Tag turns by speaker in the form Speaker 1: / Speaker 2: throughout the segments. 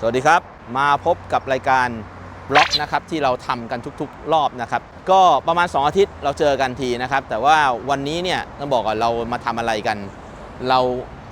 Speaker 1: สวัสดีครับ มาพบกับรายการบล็อกนะครับที่เราทำกันทุกๆ รอบนะครับ ก็ประมาณ 2 อาทิตย์เราเจอกันทีนะครับ แต่ว่าวันนี้เนี่ยต้องบอกก่อนเรามาทำอะไรกัน เรา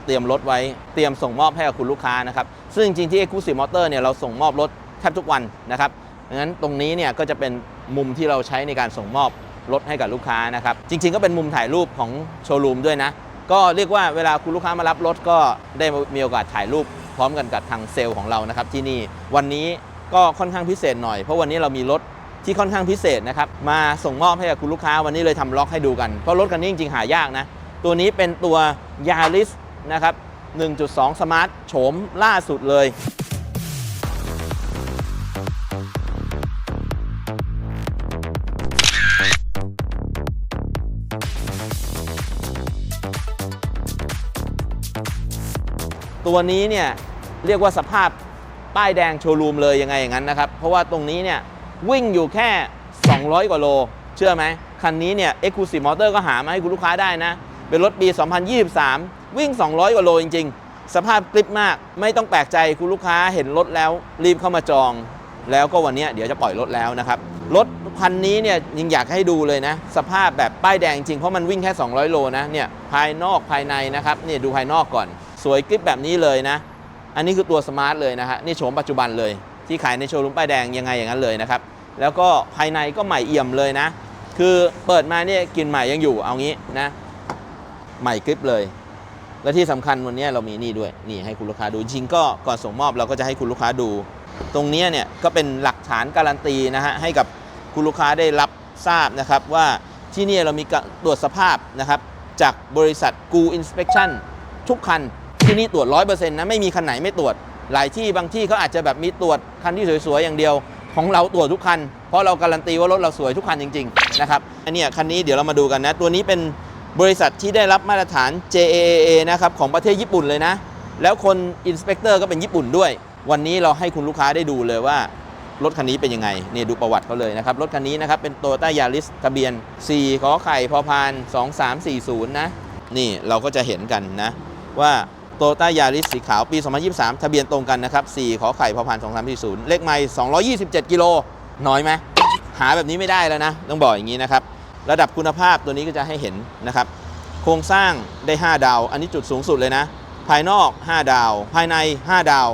Speaker 1: เตรียมรถไว้เตรียมส่งมอบให้กับคุณลูกค้านะครับ ซึ่งจริงๆที่ Exclusive Motor เนี่ยเราส่งมอบรถแทบทุกวันนะครับดังนั้นตรงนี้เนี่ยก็จะเป็นมุมที่เราใช้ในการส่งมอบรถให้กับลูกค้านะครับ จริง ๆ ก็เป็นมุมถ่ายรูปของโชว์รูมด้วยนะ ก็เรียกว่าเวลาคุณลูกค้ามารับรถก็ได้มีโอกาสถ่ายรูป พร้อมกันกับทางเซลล์ของเรานะครับที่นี่วันนี้ก็ค่อนข้างพิเศษหน่อยเพราะวันนี้เรามีรถที่ค่อนข้างพิเศษนะครับมาส่งมอบให้กับคุณลูกค้าวันนี้เลยทำล็อกให้ดูกัน เพราะรถคันนี้จริงๆหายากนะ ตัวนี้เป็นตัวยาริสนะครับ 1.2 Smart โฉมล่าสุดเลย ตัวนี้เนี่ยเรียกว่าสภาพป้ายแดงโชว์รูมเลยยังไงอย่างนั้นนะครับ เพราะว่าตรงนี้เนี่ยวิ่งอยู่แค่ 200 กว่าโล เชื่อไหม คันนี้เนี่ย Exclusive Motor ก็หามาให้คุณลูกค้าได้นะ เป็นรถปี 2023 วิ่ง 200 กว่าโลจริง ๆ สภาพกริปมาก ไม่ต้องแปลกใจคุณลูกค้าเห็นรถแล้ว รีบเข้ามาจอง แล้วก็วันนี้เดี๋ยวจะปล่อยรถแล้วนะครับ รถคันนี้เนี่ยยังอยากให้ดูเลยนะ สภาพแบบป้ายแดงจริงเพราะมันวิ่งแค่ 200 โลนะเนี่ยภายนอกภายในนะครับเนี่ยดูภายนอกก่อน สวยกริปแบบนี้เลยนะ อันนี้คือตัวสมาร์ทเลยนะฮะนี่โฉมปัจจุบันเลย ที่ขายในโชว์รูมป้ายแดงยังไงอย่างนั้นเลยนะครับ แล้วก็ภายในก็ใหม่เอี่ยมเลยนะ คือเปิดมาเนี่ยกลินใหม่ยังอยู่เอางี้นะ ใหม่กริปเลย และที่สำคัญวันนี้เรามีนี่ด้วยนี่ให้คุณลูกค้าดูจริงก็ก่อนส่งมอบเราก็จะให้คุณลูกค้าดู ตรงนี้เนี่ยก็เป็นหลักฐานการันตีนะฮะให้กับคุณลูกค้าได้รับทราบนะครับว่าที่นี่เรามีการตรวจสภาพนะครับจากบริษัทกูอินสเป t ชั่นทุกคัน ที่นี่ตรวจ100%นต์นะไม่มีคันไหนไม่ตรวจ หลายที่บางที่เขาอาจจะแบบมีตรวจคันที่สวยๆอย่างเดียวของเราตรวจทุกคัน เพราะเราการันตีว่ารถเราสวยทุกคันจริงๆนะครับอันนี้คันนี้เดี๋ยวเรามาดูกันนะ ตัวนี้เป็นบริษัทที่ได้รับมาตรฐาน JAA นะครับของประเทศญี่ปุ่นเลยนะ แล้วคนอินสเปกเตอร์ก็เป็นญี่ปุ่นด้วย วันนี้เราให้คุณลูกค้าได้ดูเลยว่ารถคันนี้เป็นยังไงนี่ดูประวัติเขาเลยนะครับ รถคันนี้นะครับเป็นโตโยต้ายาริสทะเบียน 4 ขอไข่พอพาน 2340 นะ นี่เราก็จะเห็นกันนะ ว่า โตต้ายาริสสีขาวปี 2023 ทะเบียนตรงกันนะครับ4ขอไข่พอพาน2340 เลขไม่227 กิโล น้อยไหม หาแบบนี้ไม่ได้แล้วนะ ต้องบอกอย่างนี้นะครับ ระดับคุณภาพตัวนี้ก็จะให้เห็นนะครับ โครงสร้างได้ 5 ดาว อันนี้จุดสูงสุดเลยนะ ภายนอก 5 ดาว ภายใน 5 ดาว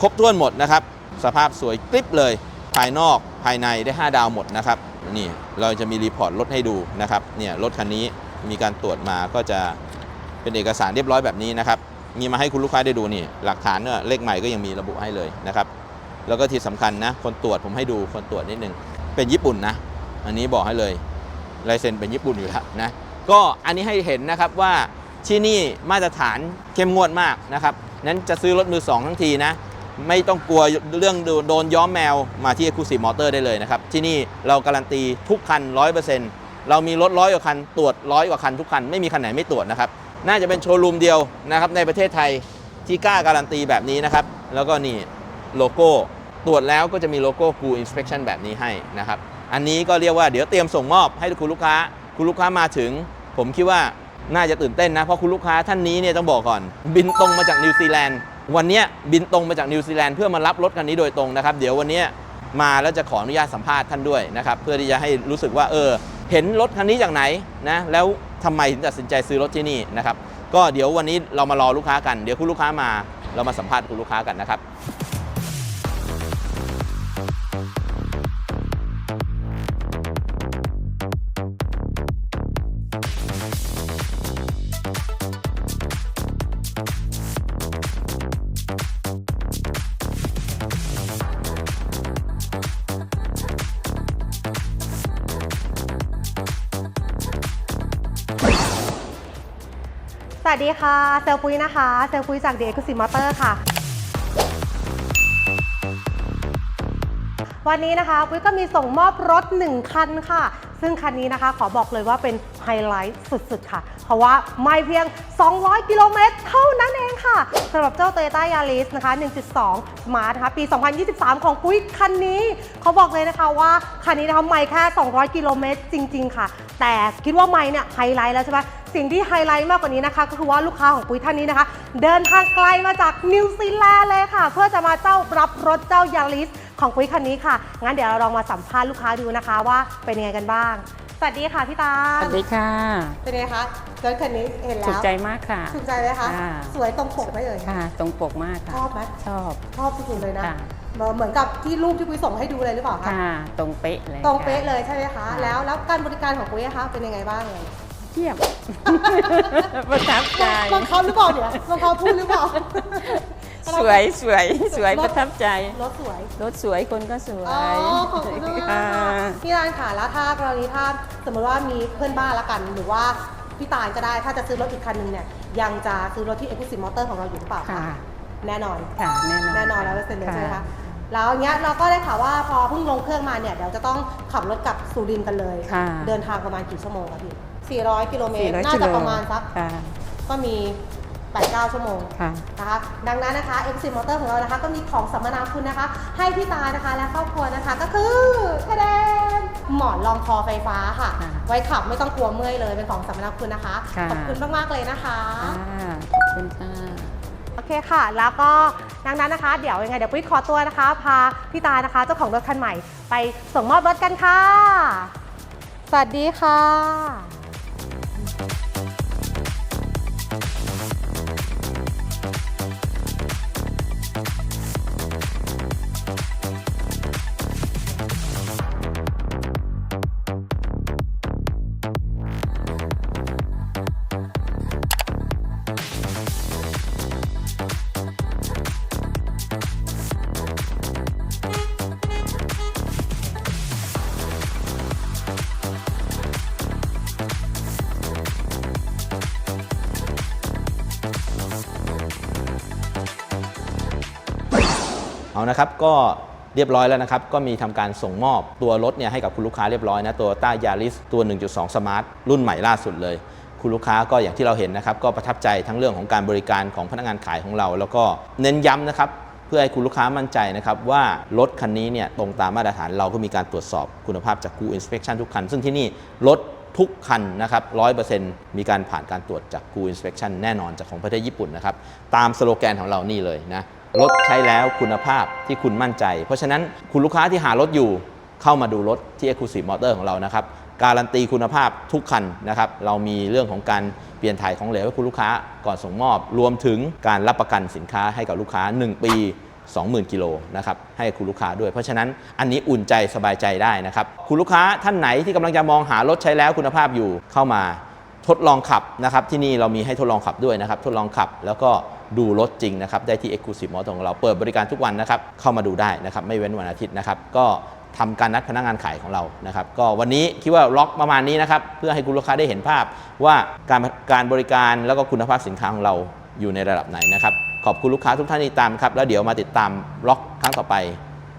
Speaker 1: ครบถ้วนหมดนะครับ สภาพสวยกริบเลย ภายนอก ภายในได้ 5 ดาวหมดนะครับ นี่ เราจะมีรีพอร์ตรถให้ดูนะครับ เนี่ยรถคันนี้มีการตรวจมาก็จะเป็นเอกสารเรียบร้อยแบบนี้นะครับ มีมาให้คุณลูกค้าได้ดูนี่ หลักฐานเนี่ยเลขใหม่ก็ยังมีระบุให้เลยนะครับ แล้วก็ที่สำคัญนะ คนตรวจผมให้ดูคนตรวจนิดนึง เป็นญี่ปุ่นนะ อันนี้บอกให้เลยลายเซ็นเป็นญี่ปุ่นอยู่แล้วนะ ก็อันนี้ให้เห็นนะครับว่าที่นี่มาตรฐานเข้มงวดมากนะครับ นั้นจะซื้อรถมือสองทั้งทีนะ ไม่ต้องกลัวเรื่องโดนย้อมแมวมาที่ Exclusive Motor ได้เลยนะครับ ที่นี่เราการันตีทุกคัน 100%เรามีรถร้อยกว่าคัน ตรวจร้อยกว่าคันทุกคัน ไม่มีคันไหนไม่ตรวจนะครับ น่าจะเป็นโชว์รูมเดียวนะครับในประเทศไทยที่กล้าการันตีแบบนี้นะครับ แล้วก็นี่โลโก้ตรวจแล้วก็จะมีโลโก้ Cool Inspection แบบนี้ให้นะครับ อันนี้ก็เรียกว่าเดี๋ยวเตรียมส่งมอบให้คุณลูกค้า คุณลูกค้ามาถึง ผมคิดว่าน่าจะตื่นเต้นนะ เพราะคุณลูกค้าท่านนี้เนี่ยต้องบอกก่อน บินตรงมาจากนิวซีแลนด์วันเนี้ยบินตรงมาจากนิวซีแลนด์เพื่อมารับรถคันนี้โดยตรงนะครับ เดี๋ยววันเนี้ยมาแล้วจะขออนุญาตสัมภาษณ์ท่านด้วยนะครับ เพื่อที่จะให้รู้สึกว่าเออ เห็นรถคันนี้จากไหนนะแล้วทำไมถึงตัดสินใจซื้อรถที่นี่นะครับก็เดี๋ยววันนี้เรามารอลูกค้ากันเดี๋ยวคุณลูกค้ามา เรามาสัมภาษณ์คุณลูกค้ากันนะครับ
Speaker 2: วัสดีค่ะ เซลลปุ้ยนะคะ เซลลปุ้ยจาก The Exclusive Motor ค่ะ วันนี้นะคะ ปุ้ยก็มีส่งมอบรถ 1 คันค่ะ ซึ่งคันนี้นะคะ ขอบอกเลยว่าเป็นไฮไลท์สุดๆ ค่ะ เพราะว่าไม่เพียง 200 กิโลเมตรเท่านั้นเองค่ะสำหรับเจ้า Toyota Yaris นะคะ 1.2 Smart นะคะ ปี 2023 ของปุ้ยคันนี้ เขาบอกเลยนะคะว่า คันนี้นะคะไม่แค่ 200 กิโลเมตรจริง ๆ ค่ะ แต่คิดว่าไม่เนี่ยไฮไลท์แล้วใช่ไหม สิ่งที่ไฮไลท์มากกว่านี้นะคะ ก็คือว่าลูกค้าของปุ้ยท่านนี้นะคะ เดินทางไกลมาจากนิวซีแลนด์เลยค่ะ เพื่อจะมาเจ้ารับรถเจ้ายาริสของปุ้ยคันนี้ค่ะ งั้นเดี๋ยวเราลองมาสัมภาษณ์ลูกค้าดูนะคะว่าเป็นยังไงกันบ้าง สวัสดีค่ะพี่ตา
Speaker 3: สวัสดีค่ะ
Speaker 2: เป็นไงคะรถคันนี้เห็นแล้ว
Speaker 3: ถูกใจมากค่ะ
Speaker 2: ถูกใจไหมคะ
Speaker 3: ค่ะ
Speaker 2: สวยตรงปกไหมเอ่ย
Speaker 3: ค่ะ ตรงปกมาก
Speaker 2: ช
Speaker 3: ค่ะ
Speaker 2: อบไหม
Speaker 3: ชอบ
Speaker 2: ชอบสุดๆเลยนะ
Speaker 3: ค่ะ
Speaker 2: เหมือนกับที่รูปที่ปุ้ยส่งให้ดูเลยหรือเปล่าคะ
Speaker 3: ค่ะ ตรงเป๊ะเลย
Speaker 2: ตรง
Speaker 3: ค่ะ
Speaker 2: เป๊ะเลยใช่ไหมคะ
Speaker 3: ค่ะ
Speaker 2: แล้วแล้วการบริการของปุ้ยอะคะเป็นยังไงบ้างเลย
Speaker 3: เยี่ยม ประทับใจ
Speaker 2: บังคับหรือเปล่าเนี่ยบังคับพูดหรือเปล่า
Speaker 3: สวยสวยสวย
Speaker 2: รถ
Speaker 3: ประทับใจ
Speaker 2: รถสวย
Speaker 3: รถสวยคนก็สวย
Speaker 2: อ๋อขอบคุณมากค่ะ
Speaker 3: ค่ะ
Speaker 2: พี่ตาลค่ะแล้วถ้ากรณีถ้าสมมติว่ามีเพื่อนบ้านละกัน หรือว่าพี่ตาลก็ได้ถ้าจะซื้อรถอีกคันหนึงเนี่ยยังจะซื้อรถที่ Exclusive Motor ของเราอยู่หรือเปล่า
Speaker 3: ค่ะ
Speaker 2: แน่นอน
Speaker 3: ค่ะแน่นอน
Speaker 2: แน่นอนแล้วเปอร์เซ็นต์เลยใช่ไหมคะ
Speaker 3: ค่ะ
Speaker 2: แล้วเนี้ยเราก็ได้ข่าวว่าพอเพิ่งลงเครื่องมาเนี่ยเดี๋ยวจะต้องขับรถกลับสุรินทร์กันเลย
Speaker 3: ค่ะ
Speaker 2: เดินทางประมาณกี่ชั่วโมงคะพี่ 400 กิโลเมตร
Speaker 3: 400
Speaker 2: น่า
Speaker 3: กิ
Speaker 2: จะ
Speaker 3: โล
Speaker 2: ประมาณสัก
Speaker 3: ค่ะ
Speaker 2: ก็มี 8-9 ชั่วโมง
Speaker 3: ค่ะ
Speaker 2: นะคะดังนั้นนะคะ x อ็มอเตอร์ของเรานะคะ ก็มีของสัมมนาคุณนะคะ ให้พี่ตานะคะและครอบครัวนะคะ ก็คือทะเดนหมอนรองคอไฟฟ้าค่ะ
Speaker 3: ค่ะ
Speaker 2: ไว้ขับไม่ต้องกลัวเมื่อยเลยเป็นของสัมมนาคุณนะคะ
Speaker 3: ค่ะ
Speaker 2: ขอบคุณมาก ๆ เลยนะคะ
Speaker 3: ค่ะขอบคุณค่ะ
Speaker 2: โอเคค่ะ แล้วก็ดังนั้นนะคะ เดี๋ยวยังไงเดี๋ยวปุ้ยขอตัวนะคะ พาพี่ตานะคะเจ้าของรถคันใหม่ ไปส่งมอบรถกันค่ะ สวัสดีค่ะ Thank you.
Speaker 1: เอานะครับก็เรียบร้อยแล้วนะครับ ก็มีทำการส่งมอบตัวรถเนี่ยให้กับคุณลูกค้าเรียบร้อยนะตัวต้ายาริสตัว 1.2 Smart รุ่นใหม่ล่าสุดเลย คุณลูกค้าก็อย่างที่เราเห็นนะครับ ก็ประทับใจทั้งเรื่องของการบริการของพนักงานขายของเรา แล้วก็เน้นย้ำนะครับเพื่อให้คุณลูกค้ามั่นใจนะครับว่ารถคันนี้เนี่ยตรงตามมาตรฐานเราก็มีการตรวจสอบคุณภาพจาก Go Inspection ทุกคัน ซึ่งที่นี่รถทุกคันนะครับ100%มีการผ่านการตรวจจาก Go Inspection แน่นอนจากของประเทศญี่ปุ่นนะครับตามสโลแกนของเรานี่เลยนะ รถใช้แล้วคุณภาพที่คุณมั่นใจ เพราะฉะนั้นคุณลูกค้าที่หารถอยู่เข้ามาดูรถที่ Exclusive Motor ของเรานะครับ การันตีคุณภาพทุกคันนะครับ เรามีเรื่องของการเปลี่ยนถ่ายของเหลวให้คุณลูกค้าก่อนส่งมอบ รวมถึงการรับประกันสินค้าให้กับลูกค้า 1 ปี 20,000กิโลนะครับให้คุณลูกค้าด้วย เพราะฉะนั้นอันนี้อุ่นใจสบายใจได้นะครับ คุณลูกค้าท่านไหนที่กำลังจะมองหารถใช้แล้วคุณภาพอยู่เข้ามาทดลองขับนะครับที่นี่เรามีให้ทดลองขับด้วยนะครับทดลองขับแล้วก็ ดูรถจริงนะครับได้ที่ Exclusive Motor ของเราเปิดบริการทุกวันนะครับเข้ามาดูได้นะครับไม่เว้นวันอาทิตย์นะครับก็ทำการนัดพนักงานขายของเรานะครับก็วันนี้คิดว่าล็อกประมาณนี้นะครับเพื่อให้คุณลูกค้าได้เห็นภาพว่าการการบริการแล้วก็คุณภาพสินค้าของเราอยู่ในระดับไหนนะครับขอบคุณลูกค้าทุกท่านที่ตามครับแล้วเดี๋ยวมาติดตามล็อกครั้งต่อไป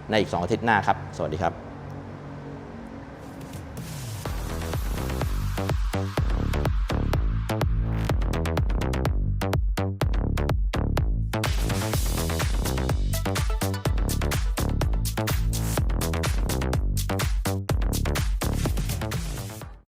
Speaker 1: ในอีก 2 อาทิตย์หน้าครับ สวัสดีครับ